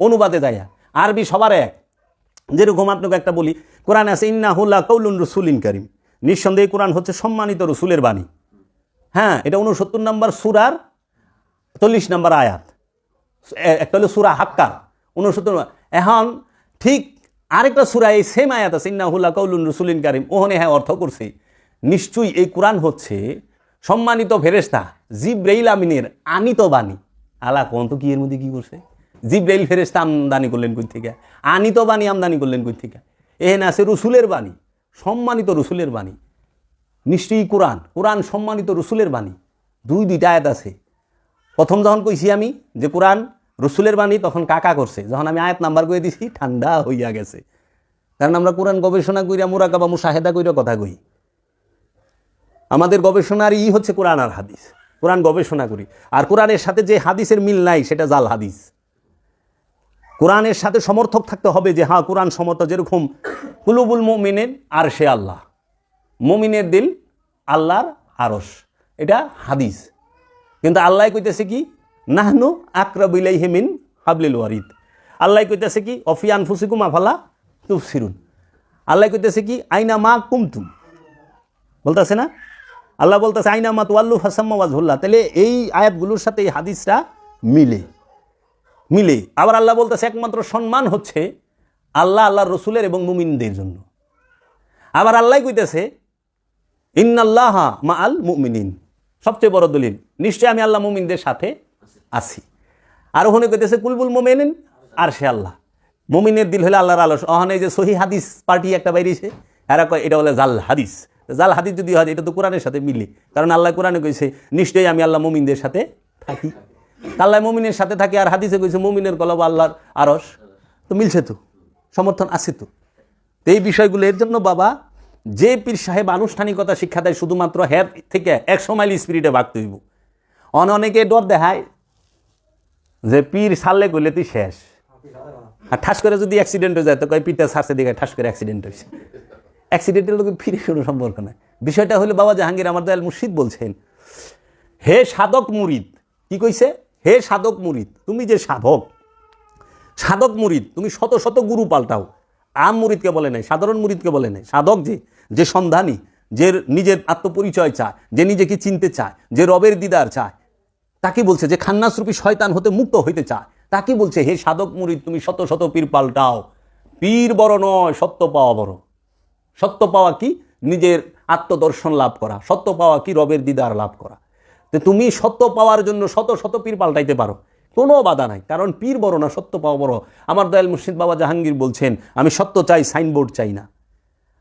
অনুবাদে দেয়া। আরবি সবার এক। যেরকম আপনাকে একটা বলি, কোরআন আছে ইন্নাহুল্লাহ কৌলুন রসুলিন করিম। নিঃসন্দেহে কোরআন হচ্ছে সম্মানিত রসুলের বাণী। হ্যাঁ এটা উনসত্তর নম্বর সুরার চল্লিশ নম্বর আয়াত। একটা হলো সুরা হাক্কা উনসত্তর এখন ঠিক আরেকটা সুরা, এই সেম আয়াত আছে ইন্নাহুল্লাহ কৌলুন রসুলিন কারিম। ওহনে হ্যাঁ অর্থ করছে, নিশ্চয়ই এই কোরআন হচ্ছে সম্মানিত ফেরেস্তা জিব্রাইল আমিনের আনিত বাণী। আলা কোন তো কি এর মধ্যে কি করছে? জিব্রাইল ফেরেস্তা আমদানি করলেন কই থেকে? আনিত বাণী আমদানি করলেন কই থেকে? এখানে আছে রসুলের বাণী, সম্মানিত রসুলের বাণী। নিশ্চয়ই কোরআন কোরআন সম্মানিত রসুলের বাণী। দুই, দুইটা আয়াত আছে। প্রথম যখন কইছি আমি যে কোরআন রসুলের বাণী, তখন কাকা করছে। যখন আমি আয়াত নাম্বার করে দিছি, ঠান্ডা হইয়া গেছে। কারণ আমরা কোরআন গবেষণা কইরা মুরাকাবা মুশাহেদা কইরা কথা কই। আমাদের গবেষণার ই হচ্ছে কোরআন আর হাদিস। কোরআন গবেষণা করি। আর কোরআনের সাথে যে হাদিসের মিল নাই, সেটা জাল হাদিস। কোরআনের সাথে সমর্থক থাকতে হবে যে হ্যাঁ কোরআন সমর্থক যেরকম। কুলুবুল মমিনের আর সে আল্লাহ। মমিনের দিল আল্লাহর আরস এটা হাদিস। কিন্তু আল্লাহ কইতেছে কি? নাহনু আকরাবিলাই হেমিন হাবলিল ওয়ারিদ। আল্লাহ কইতেছে কি? অফিয়ান ফুসিকুম আফালা তুফসিরুন আল্লাহ কইতেছে কি? আইনা মা কুমতুম। বলতেছে না? আল্লাহ বলতেছে, আইনা মা তুয়াল্লু হাসাম্মা ওয়াজহুল্লাহ। তাহলে এই আয়াতগুলোর সাথে এই হাদিসটা মিলে। মিলে। আবার আল্লাহ বলতেছে, একমাত্র সম্মান হচ্ছে আল্লাহ, আল্লাহর রসুলের এবং মুমিনদের জন্য। আবার আল্লাহ কইতেছে, ইন্নাল্লাহ মা আল মুমিনিন। সবচেয়ে বড় দলিল নিশ্চয় আমি আল্লাহ মুমিনদের সাথে আছি। আর ওখানে কইতেছে, কুলবুল মোমেনিন, আর সে আল্লাহ। মুমিনের দিল হলে আল্লাহর আলস। ওখানে যে সহি হাদিস পার্টি একটা বাইরেছে, এরা কয়, এটা বলে জাল হাদিস। জাল হাদিস যদি হয়, এটা তো কোরআনের সাথে মিলে। কারণ আল্লাহ কোরআনে কইছে, নিশ্চয়ই আমি আল্লাহ মুমিনদের সাথে থাকি। আল্লাহ মুমিনের সাথে থাকে আর হাদিসে কইছে, মুমিনের কলব আল্লাহর আরস তো মিলছে তো, সমর্থন আছে তো। এই বিষয়গুলো, এর জন্য বাবা, যে পীর সাহেব আনুষ্ঠানিকতা শিক্ষা দেয়, শুধুমাত্র হ্যাঁ থেকে একশো মাইল স্পিরিটে ভাগতে হইব অন অনেকে ডর দেখায় যে পীর সারলে করলে তুই শেষ। আর ঠাস করে যদি অ্যাক্সিডেন্ট হয়ে যায়, তো কয় পিঠটা সারছে দিকে, ঠাস করে অ্যাক্সিডেন্ট হয়েছে। অ্যাক্সিডেন্টের লোক ফিরে কোনো সম্পর্ক নাই। বিষয়টা হলো বাবা জাহাঙ্গীর আমার দয়াল মুর্শিদ বলছেন, হে সাধক মুরিদ, কি কইছে? হে সাধক মুরিদ, তুমি যে সাধক সাধক মুরিদ, তুমি শত শত গুরু পাল্টাও। আম মুরিদকে বলে নাই, সাধারণ মুরিদকে বলে নাই। সাধক যে যে সন্ধানী, যে নিজের আত্মপরিচয় চায়, যে নিজেকে চিনতে চায়, যে রবের দিদার চায়, তাকে বলছে যে খান্নাসরূপী শয়তান হতে মুক্ত হইতে চায়। তাকে বলছে, হে সাধক মুরিদ, তুমি শত শত পীর পাল্টাও। পীর বড় নয়, সত্য পাওয়া বড়। সত্য পাওয়া কি? নিজের আত্মদর্শন লাভ করা। সত্য পাওয়া কি? রবের দিদার লাভ করা। তো তুমি সত্য পাওয়ার জন্য শত শত পীর পাল্টাইতে পারো। কোনো বাধা নাই। কারণ পীর বড় না, সত্য পাওয়া বড়। আমার দয়াল মুর্শিদ বাবা জাহাঙ্গীর বলছেন, আমি সত্য চাই, সাইনবোর্ড চাই না।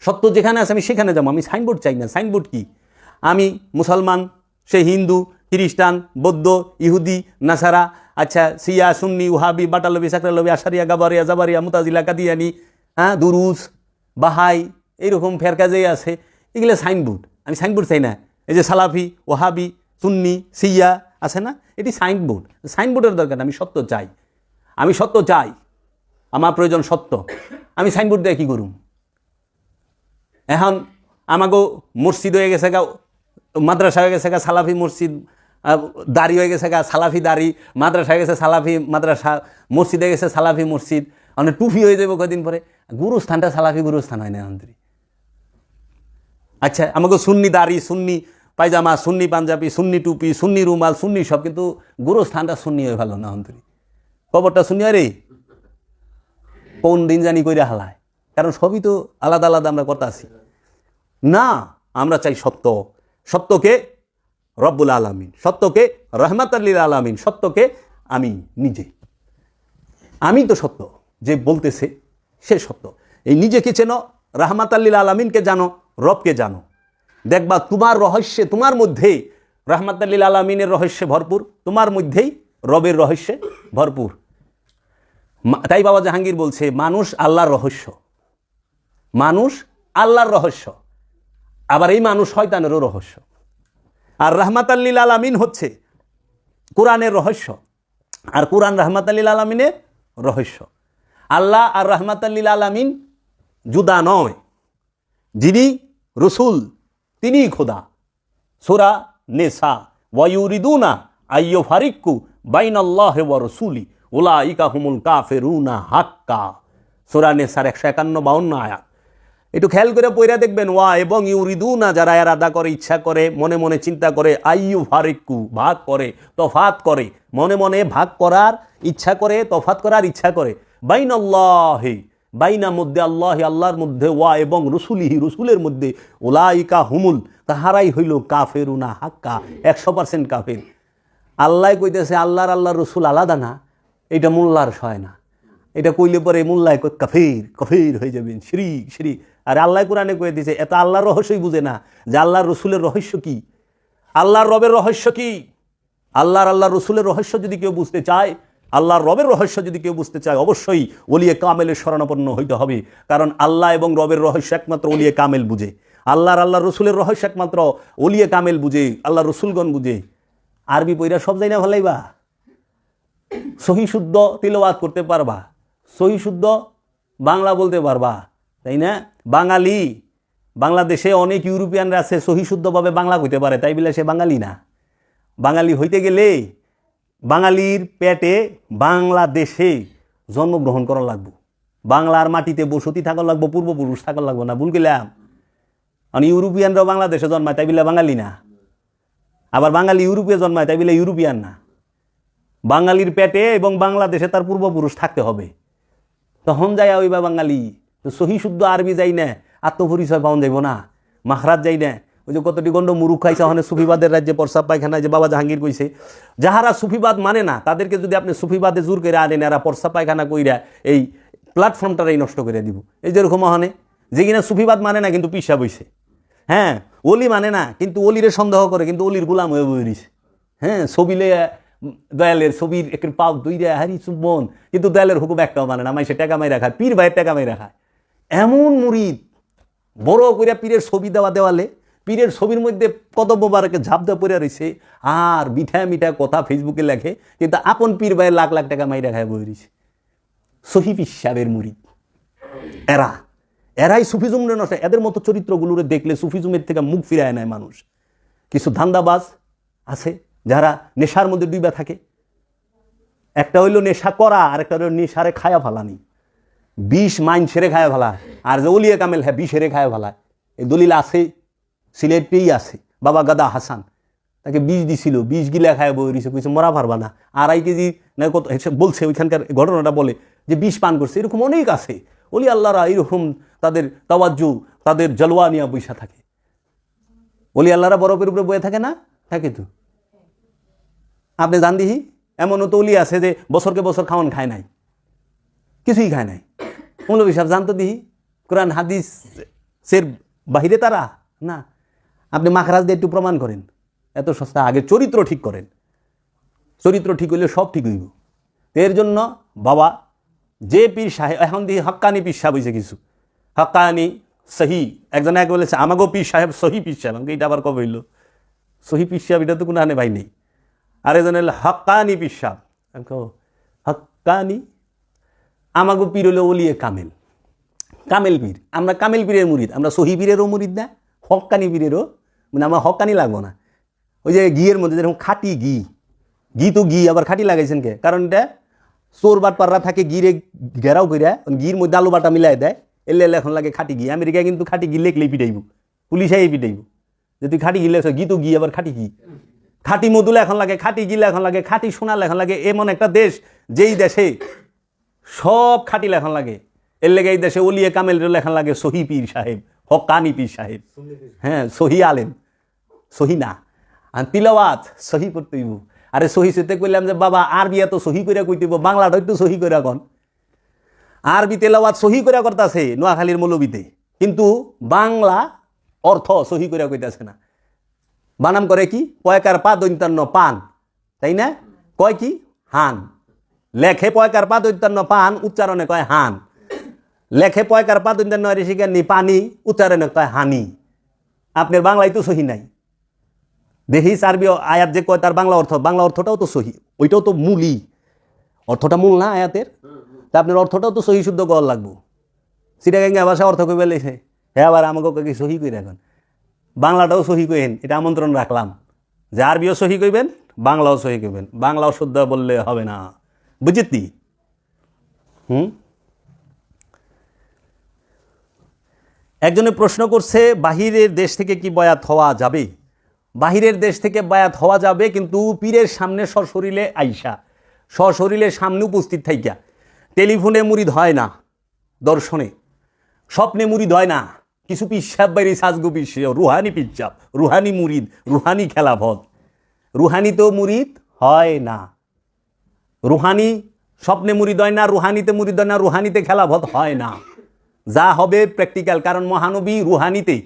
সত্য যেখানে আছে আমি সেখানে যাব। আমি সাইনবোর্ড চাই না। সাইনবোর্ড কি? আমি মুসলমান, সে হিন্দু, খ্রিস্টান, বৌদ্ধ, ইহুদি, নাসারা আচ্ছা সিয়া সুন্নি, উহাবি, বাটালবি, সাকরালবি, আশারিয়া, গাবারিয়া, জাবারিয়া, মুতাজিলা, কাদিয়ানি হ্যাঁ দুরুস বাহাই, এইরকম ফেরকা যে আছে। এগুলো সাইনবোর্ড। আমি সাইনবোর্ড চাই না। এই যে সালাফি, ওহাবি সুন্নি সিয়া আছে না? এটি সাইনবোর্ড। সাইনবোর্ডের দরকার, আমি সত্য চাই। আমি সত্য চাই। আমার প্রয়োজন সত্য। আমি সাইনবোর্ড দিয়ে কী করুম? এখন আমাকেও মসজিদ হয়ে গেছে গা, মাদ্রাসা হয়ে গেছে গা, সালাফি মসজিদ দাড়ি হয়ে গেছে গা, সালাফি দাড়ি, মাদ্রাসা হয়ে গেছে সালাফি মাদ্রাসা, মসজিদ হয়ে গেছে সালাফি মসজিদ। মানে টুফি হয়ে যাবে কদিন পরে। গুরুস্থানটা সালাফি গুরুস্থান হয় না, অন্তরি। আচ্ছা আমাকে সুন্নি দাড়ি, সুন্নি পায়জামা, সুন্নি পাঞ্জাবি, সুন্নি টুপি, সুন্নি রুমাল, সুন্নি সব, কিন্তু গুরুস্থানটা সুন্নি হয়ে ভালো না, অন্তরি। কবরটা শুনি আরে কোন দিন জানি কইরা হালায়। কারণ সবই তো আলাদা আলাদা আমরা কথা আছি। না, আমরা চাই সত্য। সত্যকে রব্বুল আলমিন, সত্যকে রহমাত আল্লিল আলমিন, সত্যকে আমি নিজে। আমি তো সত্য, যে বলতেছে সে সত্য। এই নিজেকে চেনো রহমাত আল্লিল আলমিনকে জানো, রবকে জানো। দেখবা তোমার রহস্যে, তোমার মধ্যেই রহমাত আল্লিল আলমিনের রহস্যে ভরপুর, তোমার মধ্যেই রবের রহস্যে ভরপুর। তাই বাবা জাহাঙ্গীর বলছে, মানুষ আল্লাহর রহস্য। মানুষ আল্লাহর রহস্য। আবার এই মানুষ শয়তানেরও রহস্য। আর রহমাত আল্লিল আলামিন হচ্ছে কোরআনের রহস্য। আর কোরআন রহমাত আল্লিল আলামিনের রহস্য। আল্লাহ আর রহমাত আল্লিল আলামিন জুদা নয়। যিনি রসুল তিনিই খোদা। সোরা নেসা, ওয়ায়ুরিদুনা আইয়ো ফারিক্কু বাইন আল্লাহ ওয়া রসুলি ওলা ইকা হুমুল কাফেরুনা হাক্কা। সোরা সার একশো একান্ন বাউন্ন আয়াত। একটু খেয়াল করে পইরা দেখবেন, ওয়া এবং ইউরিদু না যারা এরাদা করে, ইচ্ছা করে, মনে মনে চিন্তা করে আইয়ু ফারিকু ভাগ করে, তফাত করে, মনে মনে ভাগ করার ইচ্ছা করে, তফাত করার ইচ্ছা করে বাইন আল্লাহে বাইনা মধ্যে আল্লাহ, আল্লাহর মধ্যে ওয়া এবং রসুলিহি, রসুলের মধ্যে ওলাইকা হুমুল, তাহারাই হইল কাফেরুনা হাক্কা, একশো পার্সেন্ট কাফের। আল্লাহ কইতেছে, আল্লাহর আল্লাহ রসুল আলাদা না, এটা মোল্লার সয় না। এটা কইলে পরে মোল্লায় কাফির, কফির হয়ে যাবেন শ্রী শ্রী আর আল্লাহ কোরআনে কয়ে দিছে, এত আল্লাহর রহস্যই বুঝে না যে আল্লাহর, রসুলের রহস্য কি। আল্লাহর রবের রহস্য কি? আল্লাহর আল্লাহ রসুলের রহস্য যদি কেউ বুঝতে চায় আল্লাহর রবের রহস্য যদি কেউ বুঝতে চায়, অবশ্যই ওলিয়ে কামেলের শরণাপন্ন হইতে হবে। কারণ আল্লাহ এবং রবের রহস্য একমাত্র ওলিয়ে কামেল বুঝে। আল্লাহর আল্লাহ রসুলের রহস্য একমাত্র ওলিয়ে কামেল বুঝে আল্লাহ রসুলগণ বুঝে। আরবি পইরা সব যাই না ভালাইবা সহি শুদ্ধ তিলবাদ করতে পারবা। সহি শুদ্ধ বাংলা বলতে পারবা। তাই না? বাঙালি। বাংলাদেশে অনেক ইউরোপিয়ানরা আছে, সহি শুদ্ধভাবে বাংলা কইতে পারে। তাই বলে সে বাঙালি না। বাঙালি হইতে গেলে বাঙালির পেটে বাংলাদেশে জন্মগ্রহণ করা লাগবো। বাংলার মাটিতে বসতি থাকা লাগবো, পূর্বপুরুষ থাকা লাগবো না, ভুল গেলাম আর ইউরোপিয়ানরাও বাংলাদেশে জন্মায়, তাই বলে বাঙালি না। আবার বাঙালি ইউরোপে জন্মায়, তাই বলে ইউরোপিয়ান না। বাঙালির পেটে এবং বাংলাদেশে তার পূর্বপুরুষ থাকতে হবে। তখন যায় ওই বা বাঙালি, তো সহি শুদ্ধ আরবি যাই না আত্মপরিচয় পাওয়া যাইব না মাখরাত যাই না ওই যে কতটি গণ্ড মুরুখ খাইছে, ওখানে সুফিবাদের রাজ্যে প্রসাব পায়খানা যে বাবা জাহাঙ্গীর কইছে। যাহারা সুফিবাদ মানে না, তাদেরকে যদি আপনি সুফিবাদে জোর করে আনেন, এরা প্রসাব পায়খানা কইরা এই প্ল্যাটফর্মটারাই নষ্ট করে দিব। এই যেরকম ওখানে, যে কিনা সুফিবাদ মানে না, কিন্তু পিসা বইছে। হ্যাঁ অলি মানে না, কিন্তু অলিরে সন্দেহ করে, কিন্তু অলির গুলাম হয়ে বই রইছে হ্যাঁ ছবিলে, দয়ালের ছবির একটু পাও দুই দেয় হারি চুম্বন, কিন্তু দয়ালের হুকুম একটাও মানে না, মাইসে টাকা মাই রাখায় পীর ভাইয়ের টাকা মাই রাখায় এমন মুরিদ, বড় করে পীরের ছবি দেওয়া দেওয়ালে পীরের ছবির মধ্যে কত বোবারকে ঝাপ দেওয়া পড়ে রয়েছে। আর মিঠা মিঠা কথা ফেসবুকে লেখে, কিন্তু আপন পীর ভাইয়ের লাখ লাখ টাকা মাইরা খায় বই রয়েছে। সহিব সাহেবের মুড়ি। এরা, এরাই সুফিজুমরে নষ্ট। এদের মতো চরিত্রগুলোরে দেখলে সুফিজুমের থেকে মুখ ফিরায় নেয় মানুষ। কিছু ধান্দাবাজ আছে যারা নেশার মধ্যে ডুইবা থাকে। একটা হইল নেশা করা, আর একটা হইল নেশারে খায়া ফালানি। বিষ, মাইন সেরে খায়া ফেলা। আর যে অলিয়া কামেল হ্যাঁ বিষ সেরে খায়া ফেলা। এই দলিল আছে সিলেটেই আছে। বাবা গাদা হাসান। তাকে বীজ দিছিল বীজ গিলা খায় বই দিছে কিছু মরা পারবা না। আড়াই কেজি না কত বলছে, ওইখানকার ঘটনাটা বলে যে বিষ পান করছে। এরকম অনেক আছে। অলি আল্লাহরা এরকম তাদের তাওয়াজ্জু, তাদের জলওয়া নিয়ে বৈশা থাকে। অলি আল্লাহরা বরফের উপরে বয়ে থাকে না? থাকে তো। আপনি জান দিহি এমনও তো অলি আছে যে বছরকে বছর খাওয়ান খায় নাই। কিছুই খায় নাই। মৌলবী সাহেব জানতো দিহি? কোরআন, হাদিস সের বাহিরে তারা? না। আপনি মাখরাজ দিয়ে একটু প্রমাণ করেন। এত সস্তা আগে চরিত্র ঠিক করেন। চরিত্র ঠিক হইলে সব ঠিক হইব। এর জন্য বাবা, যে পীর সাহেব, এখন দিয়ে হক্কানি পীর সাহেব হয়েছে কিছু। হক্কানি সহি, একজন এক বলেছে আমাকেও পীর সাহেব সহি পীর সাহেব। আমাকে এটা আবার কবে হইল? সহি পীর সাহেব, এটা তো কোনো আনে ভাই নেই। আর একজন হলো হক্কানি পীর সাহেব। হক্কানি আমাগো পীর হলো ওলিয়ে কামেল। কামেল পীর। আমরা কামেল পীরের মুরিদ, আমরা সহি পীরেরও মুরিদ না? হক্কানি পীরেরও মানে আমার হক্কানি লাগবো না। ওই যে ঘিয়ের মধ্যে যেরকম খাটি ঘি ঘি তো ঘি, আবার খাঁটি লাগাইছেন কে? কারণ এটা চোর বাটপাররা থাকে গিরে ঘেরাও কইরা ঘির মধ্যে আলু বাটা মিলাই দেয়, এলে এলে এখন লাগে খাটি ঘি। আমেরিকায় কিন্তু খাটি ঘি লেখলেই পিটাইব, পুলিশাই পিটাইব। যে তুই খাঁটি ঘি লেখ ঘি তো ঘি, আবার খাঁটি ঘি। খাঁটি মধুলে এখন লাগে, খাটি গিলে এখন লাগে, খাটি সোনালে এখন লাগে, এমন একটা দেশ যেই দেশে সব খাঁটি লেখন লাগে। এর লেগে এই দেশে ওলিয়ে কামেল লেখন লাগে সহি পীর সাহেব। হকানি পীর সাহেব। হ্যাঁ সহি আলেম। সহি না। আর তিলাওয়াত সহি করতে হইব। আরে সহি সেতে কইলাম যে বাবা আরবি এত সহি করে কইতেইব বাংলাটা একটু সহি করে এখন আরবি তেলাওয়াত সহি করে করতেছে নোয়াখালীর মৌলবিতে। কিন্তু বাংলা অর্থ সহি করে কইতাছে না। বানাম করে কি? পয়কার পা দৈন্তান্ন পান। তাই না? কয় কি? হান। লেখে পয়কার পা দৈন্তান্ন পান উচ্চারণে কয় হান। লেখে পয়কার পা দৈন্তান্ন ঋষিকান্নি পানি, উচ্চারণে কয় হানি। আপনার বাংলায় তো সহি নাই। দেখি আরবি আয়াত যে কয়, তার বাংলা অর্থ, বাংলা অর্থটাও তো সহি, ওইটাও তো মূলই। অর্থটা মূল না আয়াতের? তা আপনার অর্থটাও তো সহি শুদ্ধ করার লাগবো। সিটাগাঙ্গা ভাষা অর্থ কইবে লেছে হ্যাঁ আবার আমাকে কি সহি করে এখন? বাংলাটাও সহি কইবেন, এটা আমন্ত্রণ রাখলাম। যে আরবিও সহি কইবেন, বাংলাও সহি কইবেন। বাংলাও শুদ্ধ বললে হবে না। বুঝেতি হুম? একজনে প্রশ্ন করছে, বাহিরের দেশ থেকে কি বয়াত হওয়া যাবে? বাহিরের দেশ থেকে বয়াত হওয়া যাবে, কিন্তু পীরের সামনে সশরীরে আইসা সশরীরে সামনে উপস্থিত থাইকা। টেলিফোনে মুরিদ হয় না দর্শনে, স্বপ্নে মুরিদ হয় না। কিছু পিসাব বাইরে সাজগো পিস রুহানি পিসাব রুহানি মুরিদ, রুহানি খেলাফত। রুহানি তো মুরিদ হয় না। রুহানি স্বপ্নে মুরিদ হয় না, রুহানিতে মুরিদ হয় না, রুহানিতে খেলাফত হয় না। যা হবে প্র্যাকটিক্যাল কারণ মহানবী রুহানিতে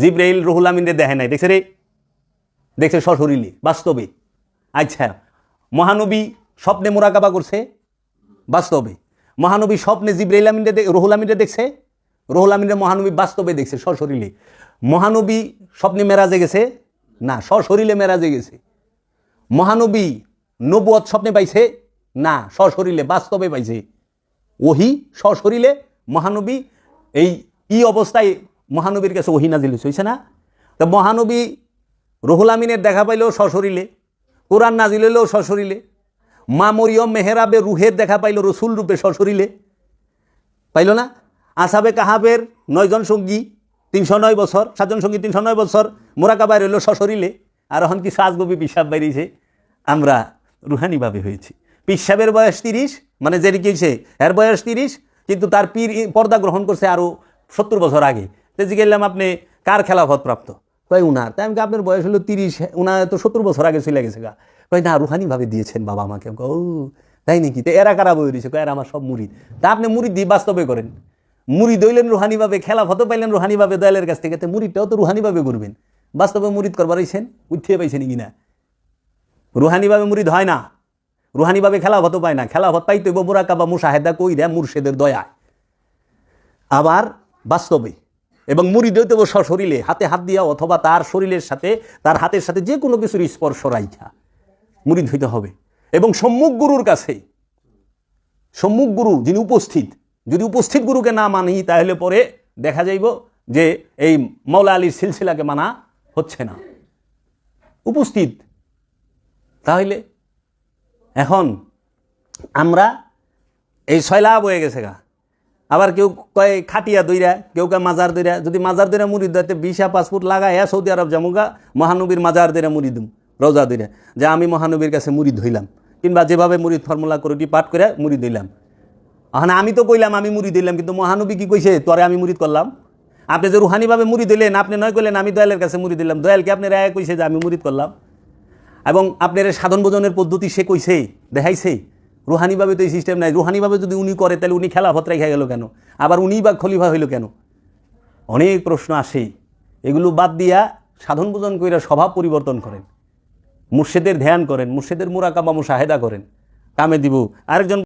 জিব্রাইল রুহুল আমিনরে দেখে নাই। দেখছে রে? দেখছে সশরীরে বাস্তবে। আচ্ছা মহানবী স্বপ্নে মোরাকাবা করছে, বাস্তবে। মহানবী স্বপ্নে জিব্রাইল আমিনরে রুহুল আমিনরে দেখছে, রুহুল আমিনরে মহানবী বাস্তবে দেখছে, সশরীরে মহানবী স্বপ্নে মেরাজে গেছে? না, সশরীরে মেরাজে গেছে। মহানবী নবুয়ত স্বপ্নে পাইছে? না, সশরীরে, বাস্তবে পাইছে। ওহি সশরীরে মহানবী, এই ই অবস্থায় মহানবীর কাছে ওহি নাজিল হয়েছে না? তা মহানবী রহুল আমিনের দেখা পাইলেও সশরীরে, কোরআন নাজিল হইলেও সশরীরে, মা মরিয়ম মেহেরাবে রুহের দেখা পাইল রসুল রূপে সশরীরে। পাইল না? আসাবে কাহাবের নয়জন সঙ্গী, তিনশো নয় বছর, সাতজন সঙ্গী, তিনশো নয় বছর মোরাকাবাই রইল সশরীরে। আর এখন কি সাজগবি পিসাব বাইরেছে? আমরা রুহানিভাবে হয়েছি। পিসাবের বয়স তিরিশ মানে যেটি কিছে এর বয়স তিরিশ কিন্তু তার পীর পর্দা গ্রহণ করছে আরও সত্তর বছর আগে। তো জিজ্ঞেলাম আপনি কার খেলাফত প্রাপ্ত কয় উনার। তাই আমি আপনার বয়স হলো তিরিশ উনার তো সত্তর বছর আগে চলে গেছে গা। কয়, না, রুহানিভাবে দিয়েছেন বাবা আমাকে। আমি ও, তাই নাকি? তো এরা কারা বই দিয়েছে কয়, এরা আমার সব মুড়ি তা আপনি মুড়ি দিয়ে বাস্তবে করেন। মুড়ি দইলেন রুহানিভাবে খেলা ফটো পাইলেন রুহানিভাবে দয়ালের কাছ থেকে। তো মুড়িটাও তো রুহানিভাবে করবেন। বাস্তবে মুরিদ করবার আইছেন? উঠিয়ে পাইছেন কিনা? রুহানিভাবে মুরিদ হয় না। রুহানিভাবে খেলা হতে পায় না খেলা হত পাইতে মোরাকাবা মুসাহেদা কইরা মুর্শেদের দয়ায়। আবার বাস্তবে, এবং মুড়িদ হইতে সশরীরে, হাতে হাত দিয়া অথবা তার শরীরের সাথে, তার হাতের সাথে যে কোনো কিছুর স্পর্শ রাইখা মুরিদ হইতে হবে। এবং সম্মুখ গুরুর কাছে, সম্মুখ গুরু যিনি উপস্থিত, যদি উপস্থিত গুরুকে না মানি, তাহলে পরে দেখা যাইব যে এই মৌলা আলীর সিলসিলাকে মানা হচ্ছে না। উপস্থিত, তাহলে এখন আমরা এই ছয়লা বয়ে গেছে গা। আবার কেউ কয় খাটিয়া দইরা, কেউ কয় মাজার দইরা, যদি মাজার দইরা মুড়ি দিতে ভিসা পাসপোর্ট লাগায় সৌদি আরব যামুগা মহানবীর মাজার দইরা মুড়ি দিম, রোজা দইরা। যে আমি মহানবীর কাছে মুড়ি ধইলাম, কিংবা যেভাবে মুড়ি ফর্মুলা করে ওটি পাঠ করে মুড়ি দিলাম। এখন আমি তো কইলাম, আমি মুড়ি দিলাম, কিন্তু মহানবী কি কইছে? তরে আমি মুড়ি করলাম। আপনি যে রুহানিভাবে মুড়ি দিলেন, আপনি নয় কইলেন, আমি দয়ালের কাছে মুড়ি দিলাম। দয়ালকে আপনি রায় কইছে যে আমি মুড়ি করলাম? এবং আপনার সাধন ভোজনের পদ্ধতি সে কইছে দেখাইছেই রুহানিভাবে তো এই সিস্টেম নাই। রুহানিভাবে যদি উনি করে, তাহলে উনি খেলাফত রেখে গেল কেন? আবার উনি বা খলিফা হইল কেন? অনেক প্রশ্ন আসেই এগুলো বাদ দিয়া সাধন ভোজন কইরা স্বভাব পরিবর্তন করেন। মুর্শেদের ধ্যান করেন, মুর্শেদের মুরাকাবা মুশাহেদা করেন। কামে দিব, আরেকজন